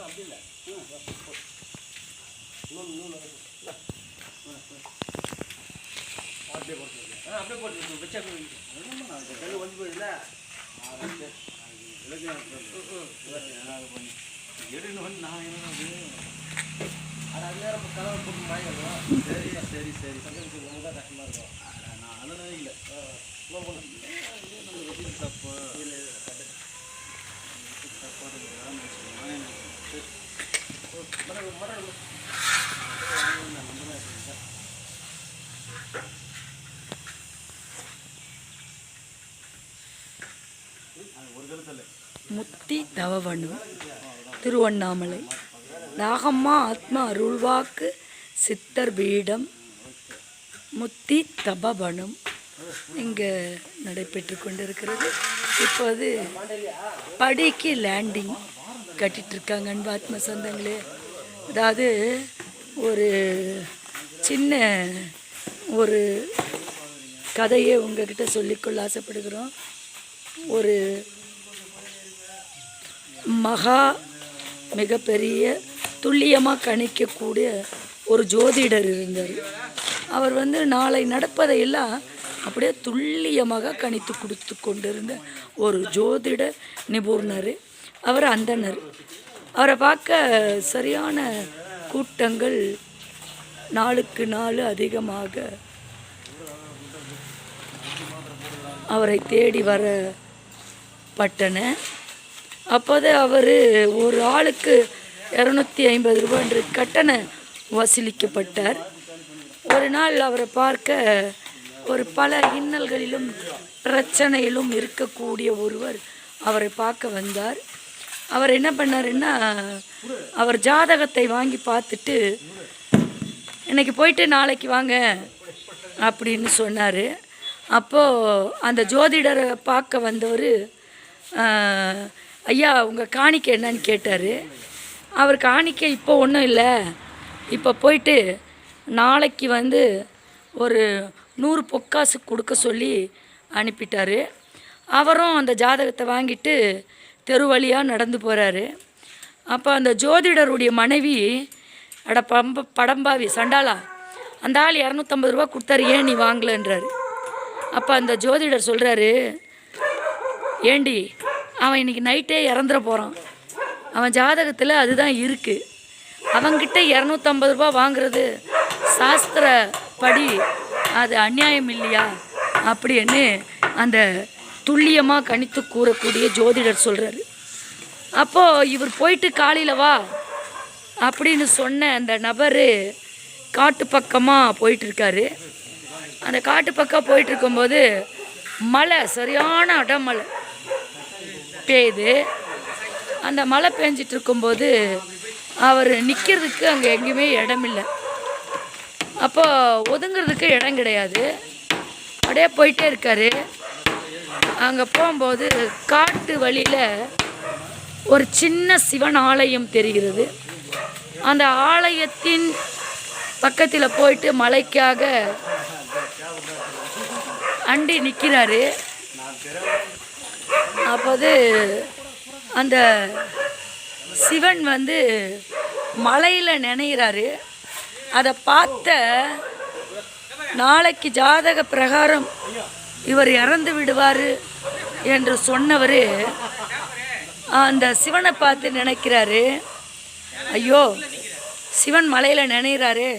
அப்படி இல்லை அப்படியே போட்டு அப்படியே போட்டு வச்சா கல் வந்து போயிடுல எடுன்னு வந்து நான் என்ன அது அது நேரம் கலவை போட்டு மாயங்களா சரி சரி சரி சங்கத்துக்கு சரி சரி சரி இருக்கும் நான் அதெல்லாம் இல்லை இல்லை இல்லை முத்தி தவவனு திருவண்ணாமலை நாகம்மா ஆத்மா அருள்வாக்கு சித்தர் பீடம் முத்தி தபவனம். இங்கே நடைபெற்று கொண்டிருக்கிறது. இப்போது படிக்கு லேண்டிங் கட்டிகிட்ருக்காங்க இருக்காங்க அன்பு ஆத்ம சொந்தங்களே. அதாவது ஒரு சின்ன ஒரு கதையை உங்ககிட்ட சொல்லிக்கொள்ள ஆசைப்படுகிறோம். ஒரு மகா மிகப்பெரிய துல்லியமாக கணிக்கக்கூடிய ஒரு ஜோதிடர் இருந்தார். அவர் வந்து நாளை நடப்பதையெல்லாம் அப்படியே துல்லியமாக கணித்து கொடுத்து கொண்டிருந்த ஒரு ஜோதிட நிபுணர் அவர் அந்தனர் அவரை பார்க்க சரியான கூட்டங்கள் நாளுக்கு நாள் அதிகமாக அவரை தேடி வர பட்டன அப்போது அவர் ஒரு ஆளுக்கு இரநூத்தி ஐம்பது ரூபாய் என்று கட்டணம் வசூலிக்கப்பட்டார். ஒரு நாள் அவரை பார்க்க ஒரு பல இன்னல்களிலும் பிரச்சனையிலும் இருக்கக்கூடிய ஒருவர் அவரை பார்க்க வந்தார். அவர் என்ன பண்ணாருன்னா அவர் ஜாதகத்தை வாங்கி பார்த்துட்டு இன்னைக்கு போயிட்டு நாளைக்கு வாங்க அப்படின்னு சொன்னார். அப்போது அந்த ஜோதிடரை பார்க்க வந்தவர் ஐயா உங்கள் காணிக்கை என்னன்னு கேட்டார். அவர் காணிக்கை இப்போ ஒன்றும் இல்லை. இப்போ போயிட்டு நாளைக்கு வந்து ஒரு நூறு பொக்காசு கொடுக்க சொல்லி அனுப்பிட்டாரு. அவரும் அந்த ஜாதகத்தை வாங்கிட்டு தெரு வழியாக நடந்து போகிறாரு அப்போ அந்த ஜோதிடருடைய மனைவி அட பம்ப படம்பாவி சண்டாலா அந்த ஆள் இரநூத்தம்பது ரூபா கொடுத்தாரு ஏன் நீ வாங்கலன்றாரு. அப்போ அந்த ஜோதிடர் சொல்கிறாரு ஏண்டி அவன் இன்னைக்கு நைட்டே இறந்துட போகிறான் அவன் ஜாதகத்தில் அதுதான் இருக்குது அவங்கிட்ட இரநூத்தம்பது ரூபா வாங்குறது சாஸ்திர படி அது அநியாயம் இல்லையா? அப்படின்னு அந்த துல்லியமாக கணித்து கூறக்கூடிய ஜோதிடர் சொல்கிறாரு அப்போது இவர் போயிட்டு காலையில் வா அப்படின்னு சொன்ன அந்த நபர் காட்டு பக்கமாக போயிட்டுருக்காரு. அந்த காட்டு பக்கம் போயிட்டு இருக்கும்போது மழை சரியான அடமழை பெய்யுது அந்த மழை பெஞ்சிட்டு இருக்கும்போது அவர் நிற்கிறதுக்கு அங்கே எங்கேயுமே இடமில்லை. அப்போ ஒதுங்கிறதுக்கு இடம் கிடையாது. அப்படியே போயிட்டே இருக்காரு. அங்கே போகும்போது காட்டு வழியில் ஒரு சின்ன சிவன் ஆலயம் தெரிகிறது. அந்த ஆலயத்தின் பக்கத்தில் போயிட்டு மலைக்காக அண்டி நிற்கிறாரு அப்போது அந்த சிவன் வந்து மலையில் நினைகிறாரு அதை பார்த்த நாளைக்கு ஜாதக பிரகாரம் இவர் இறந்து விடுவார் என்று சொன்னவர் அந்த சிவனை பார்த்து நினைக்கிறாரு ஐயோ சிவன் மலையில் நினைகிறாரு